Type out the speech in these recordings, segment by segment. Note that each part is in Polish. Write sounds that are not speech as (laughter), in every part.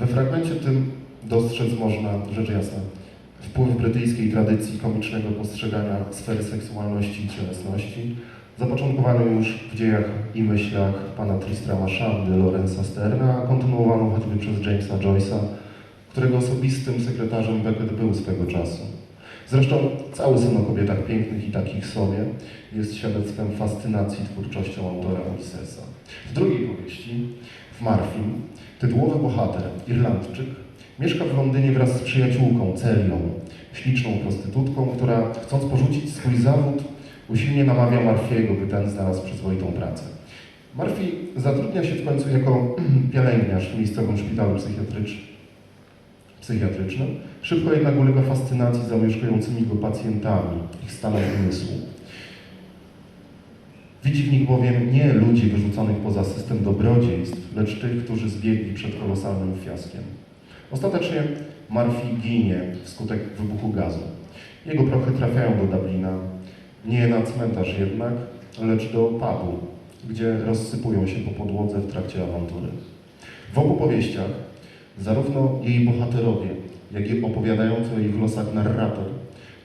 We fragmencie tym dostrzec można, rzecz jasna, wpływ brytyjskiej tradycji komicznego postrzegania sfery seksualności i cielesności, zapoczątkowany już w dziejach i myślach pana Tristrama Shandy, Lorenza Sterna, a kontynuowaną choćby przez Jamesa Joyce'a, którego osobistym sekretarzem Beckett był swego czasu. Zresztą cały sen o kobietach pięknych i takich sobie jest świadectwem fascynacji twórczością autora Ulyssesa. W drugiej powieści, w Marfim, tytułowy bohater, Irlandczyk, mieszka w Londynie wraz z przyjaciółką Celią, śliczną prostytutką, która chcąc porzucić swój zawód, usilnie namawia Marfiego, by ten znalazł przyzwoitą pracę. Marfi zatrudnia się w końcu jako (clears throat) pielęgniarz w miejscowym szpitalu psychiatrycznym. Szybko jednak ulega fascynacji zamieszkującymi go pacjentami, ich stanem umysłu. Widzi w nich bowiem nie ludzi wyrzuconych poza system dobrodziejstw, lecz tych, którzy zbiegli przed kolosalnym fiaskiem. Ostatecznie Murphy ginie wskutek wybuchu gazu. Jego prochy trafiają do Dublina, nie na cmentarz jednak, lecz do pubu, gdzie rozsypują się po podłodze w trakcie awantury. W obu powieściach zarówno jej bohaterowie, jak i opowiadający o ich losach narrator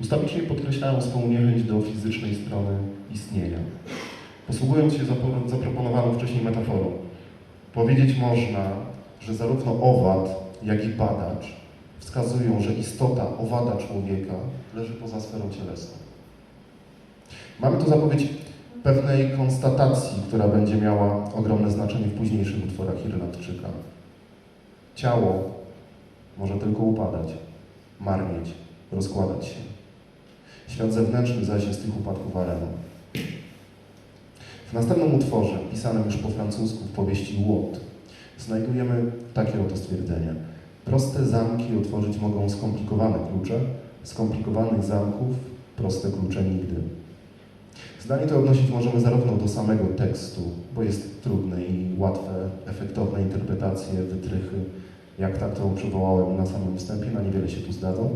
ustawicznie podkreślają swą niechęć do fizycznej strony istnienia. Posługując się zaproponowaną wcześniej metaforą, powiedzieć można, że zarówno owad, jak i badacz wskazują, że istota owada człowieka leży poza sferą cielesną. Mamy tu zapowiedź pewnej konstatacji, która będzie miała ogromne znaczenie w późniejszych utworach Irlandczyka. Ciało może tylko upadać, marnieć, rozkładać się. Świat zewnętrzny zaś jest tych upadków areną. W następnym utworze, pisanym już po francusku w powieści Łot, znajdujemy takie oto stwierdzenie. Proste zamki otworzyć mogą skomplikowane klucze, skomplikowanych zamków proste klucze nigdy. Zdanie to odnosić możemy zarówno do samego tekstu, bo jest trudne i łatwe, efektowne interpretacje, wytrychy, jak tak to przywołałem na samym wstępie, na niewiele się tu zdadzą,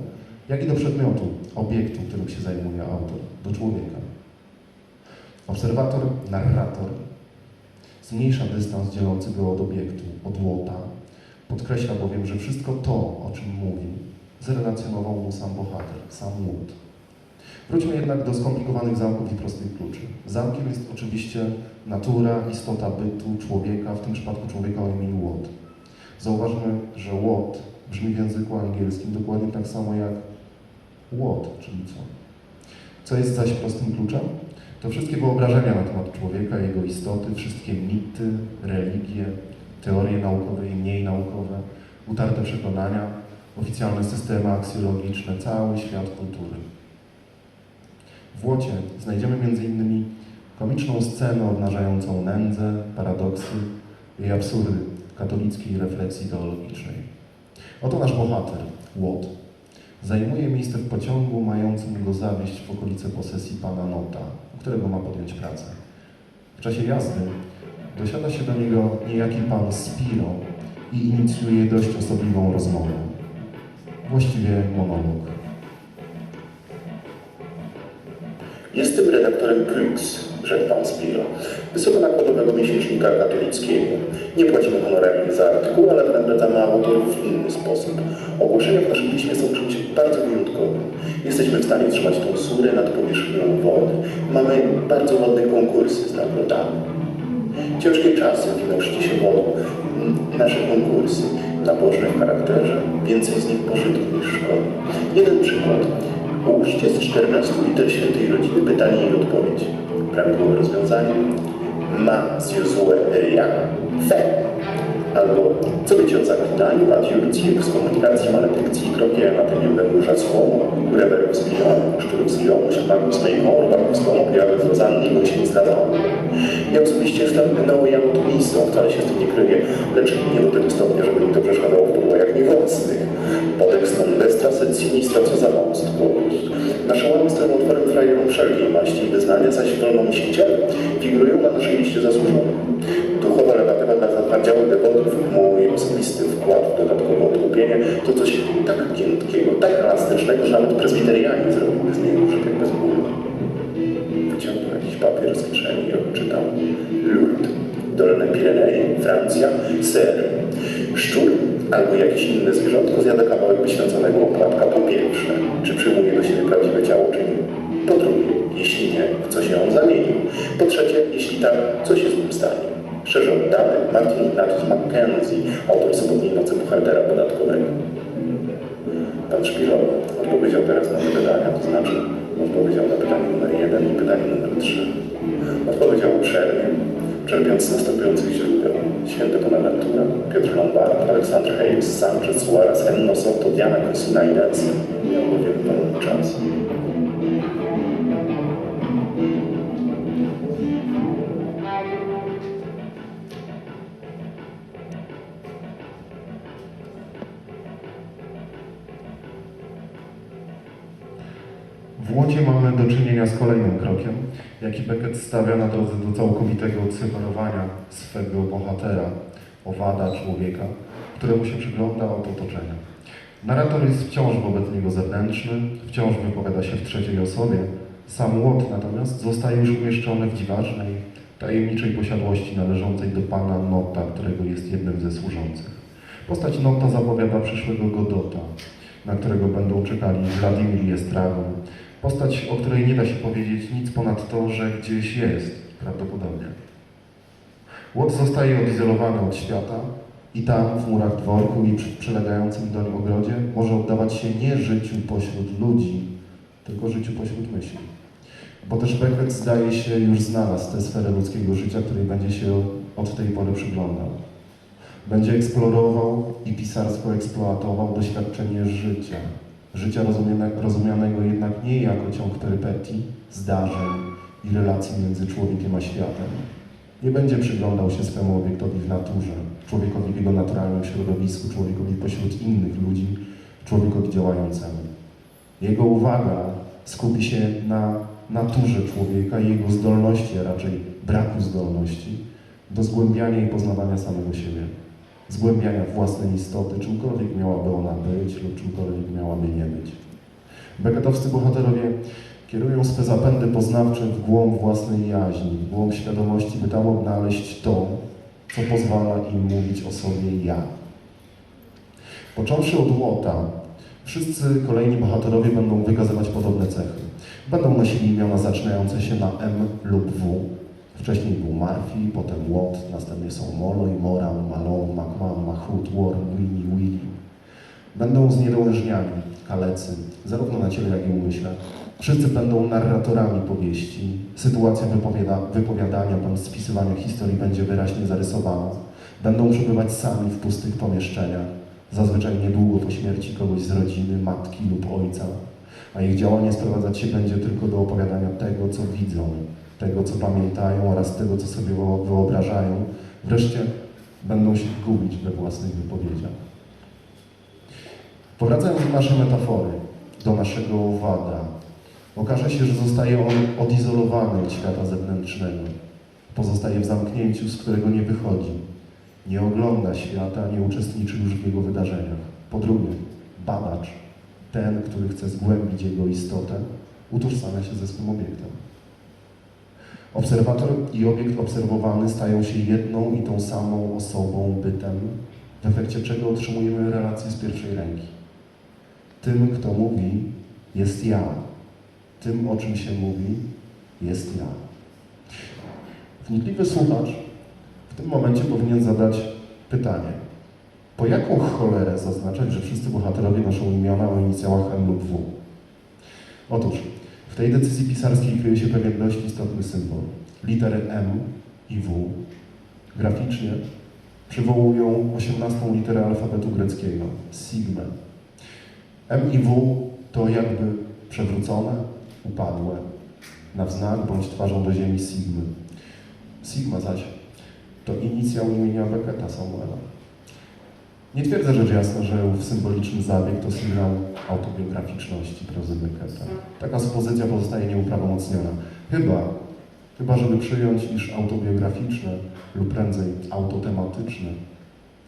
jak i do przedmiotu, obiektu, którym się zajmuje autor, do człowieka. Obserwator, narrator zmniejsza dystans dzielący go od obiektu, od łota, podkreśla bowiem, że wszystko to, o czym mówi, zrelacjonował mu sam bohater, sam łód. Wróćmy jednak do skomplikowanych zamków i prostych kluczy. Zamkiem jest oczywiście natura, istota bytu człowieka, w tym przypadku człowieka o imieniu Łot. Zauważmy, że Łot brzmi w języku angielskim dokładnie tak samo jak Łot, czyli co. Co jest zaś prostym kluczem? To wszystkie wyobrażenia na temat człowieka, jego istoty, wszystkie mity, religie, teorie naukowe i mniej naukowe, utarte przekonania, oficjalne systemy aksjologiczne, cały świat kultury. W Łocie znajdziemy m.in. komiczną scenę obnażającą nędzę, paradoksy i absurdy katolickiej refleksji ideologicznej. Oto nasz bohater, Łot. Zajmuje miejsce w pociągu mającym go zawieźć w okolice posesji pana Nota, którego ma podjąć pracę. W czasie jazdy dosiada się do niego niejaki pan Spiro i inicjuje dość osobliwą rozmowę. Właściwie monolog. Jestem redaktorem Krux, pan Spiro, wysokonakładowego miesięcznika katolickiego. Nie płacimy honorarium za artykuł, ale wynagradzamy autorów w inny sposób. Ogłoszenia w naszym piśmie są bardzo wyjątkowym. Jesteśmy w stanie trzymać tą surę nad powierzchnią wody. Mamy bardzo ładne konkursy z nagrodami. Ciężkie czasy winą szci się wodą. Nasze konkursy, nabożne w charakterze, więcej z nich pożytku niż szkody. Jeden przykład. Ułóżcie z 14 liter świętej rodziny pytanie i odpowiedź. Prawidłowe rozwiązanie. Ma zjuzue ria fe. Albo co wiecie o zaklinaniu, adiurcji, ekskomunikacji, maledykcji, krokie, anatemiowe, żasłomu, rewerów zbijonu, szczurów zbijonu, siatmaków zmejmu, robaków złomu, białych rozanni, bo się nie zgadzało. Ja osobiście jestem neojanotmistą, wcale się z tym nie kryję, lecz nie do tego stopnia, żeby mi to przeszkadzało w podłojach niewocnych. Podekst non destra sed sinistra, co za most głos. Nasze łamy stoją otworem frajerom wszelkiej maści i wyznania, zaś wolnomyśliciele figurują na naszej liście zasłużonych. Duchowa lewatywa dla zatwardziałych dewotów, mój osobisty wkład w dodatkowe odkupienie, to coś tak giętkiego, tak elastycznego, że nawet prezbiterianie zrobiłby z niego użytek bez bólu. Wyciągnął jakiś papier z kieszeni i odczytał. Lourdes, Dolne Pirenei, Francja, ser. Szczur Albo jakieś inne zwierzątko zjada kawałek wyświęconego opłatka po pierwsze, czy przyjmuje do siebie prawdziwe ciało, czy nie. Po drugie, jeśli nie, w co się on zamienił. Po trzecie, jeśli tak, co się z nim stanie. Szczerze oddany Martin Ignatius Mackenzie, autor Sobotniej Nocy Buchaltera Podatkowego. Pan Szpirow odpowiedział teraz na te pytania, to znaczy odpowiedział na pytanie numer jeden i pytanie numer trzy. Odpowiedział uprzejmie, czerpiąc z następujących źródeł. Święty Bonaventura, Piotr Lombard, Aleksander Hayes, Sanchez, Suarez, Enno Soto, Diana Cosina i Nelson. Miał bowiem pełny czas. Łodzie mamy do czynienia z kolejnym krokiem, jaki Beckett stawia na drodze do całkowitego odseparowania swego bohatera, owada człowieka, któremu się przygląda od otoczenia. Narrator jest wciąż wobec niego zewnętrzny, wciąż wypowiada się w trzeciej osobie. Sam Łot natomiast zostaje już umieszczony w dziwacznej, tajemniczej posiadłości należącej do pana Nota, którego jest jednym ze służących. Postać Nota zapowiada przyszłego Godota, na którego będą czekali Wladimir i Estragon. Postać, o której nie da się powiedzieć nic ponad to, że gdzieś jest, prawdopodobnie. Łot zostaje odizolowany od świata i tam, w murach dworku i przy przylegającym do nim ogrodzie, może oddawać się nie życiu pośród ludzi, tylko życiu pośród myśli. Bo też Beckett zdaje się już znalazł tę sferę ludzkiego życia, której będzie się od tej pory przyglądał. Będzie eksplorował i pisarsko eksploatował doświadczenie życia. Życia rozumiane, rozumianego jednak nie jako ciąg perypetii, zdarzeń i relacji między człowiekiem a światem. Nie będzie przyglądał się swemu obiektowi w naturze, człowiekowi w jego naturalnym środowisku, człowiekowi pośród innych ludzi, człowiekowi działającemu. Jego uwaga skupi się na naturze człowieka i jego zdolności, a raczej braku zdolności do zgłębiania i poznawania samego siebie zgłębiania własnej istoty, czymkolwiek miałaby ona być lub czymkolwiek miałaby nie być. Becketowscy bohaterowie kierują swe zapędy poznawcze w głąb własnej jaźni, w głąb świadomości, by tam odnaleźć to, co pozwala im mówić o sobie ja. Począwszy od Łota, wszyscy kolejni bohaterowie będą wykazywać podobne cechy. Będą nosili imiona zaczynające się na M lub W, Wcześniej był Murphy, potem Watt, następnie są Molloy, Moran, Malone, McMahon, Mahut, Warren, Winnie, Willy. Będą zniedolężniani, kalecy, zarówno na ciele, jak i umyśle. Wszyscy będą narratorami powieści. Sytuacja wypowiada, wypowiadania bądź spisywania historii będzie wyraźnie zarysowana. Będą przebywać sami w pustych pomieszczeniach, zazwyczaj niedługo po śmierci kogoś z rodziny, matki lub ojca, a ich działanie sprowadzać się będzie tylko do opowiadania tego, co widzą, tego, co pamiętają oraz tego, co sobie wyobrażają. Wreszcie będą się gubić we własnych wypowiedziach. Powracając do naszej metafory, do naszego owada, okaże się, że zostaje on odizolowany od świata zewnętrznego. Pozostaje w zamknięciu, z którego nie wychodzi. Nie ogląda świata, nie uczestniczy już w jego wydarzeniach. Po drugie, badacz, ten, który chce zgłębić jego istotę, utożsamia się ze swym obiektem. Obserwator i obiekt obserwowany stają się jedną i tą samą osobą, bytem, w efekcie czego otrzymujemy relację z pierwszej ręki. Tym, kto mówi, jest ja. Tym, o czym się mówi, jest ja. Wnikliwy słuchacz w tym momencie powinien zadać pytanie. Po jaką cholerę zaznaczać, że wszyscy bohaterowie noszą imiona o inicjałach M lub W? Otóż tej decyzji pisarskiej kryje się pewien dość istotny symbol. Litery M i W graficznie przywołują osiemnastą literę alfabetu greckiego, sigmę. M i W to jakby przewrócone, upadłe, na wznak bądź twarzą do ziemi sigmy. Sigma zaś to inicjał imienia Becketa Samuela. Nie twierdzę rzecz jasna, że ów symboliczny zabieg to sygnał autobiograficzności prozy Becketa. Taka supozycja pozostaje nieuprawomocniona. Chyba, chyba żeby przyjąć, iż autobiograficzne lub prędzej autotematyczne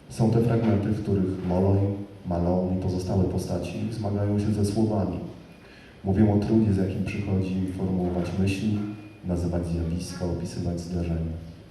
są te fragmenty, w których Molloy, Malone i pozostałe postaci zmagają się ze słowami. Mówią o trudzie, z jakim przychodzi formułować myśli, nazywać zjawiska, opisywać zdarzenia.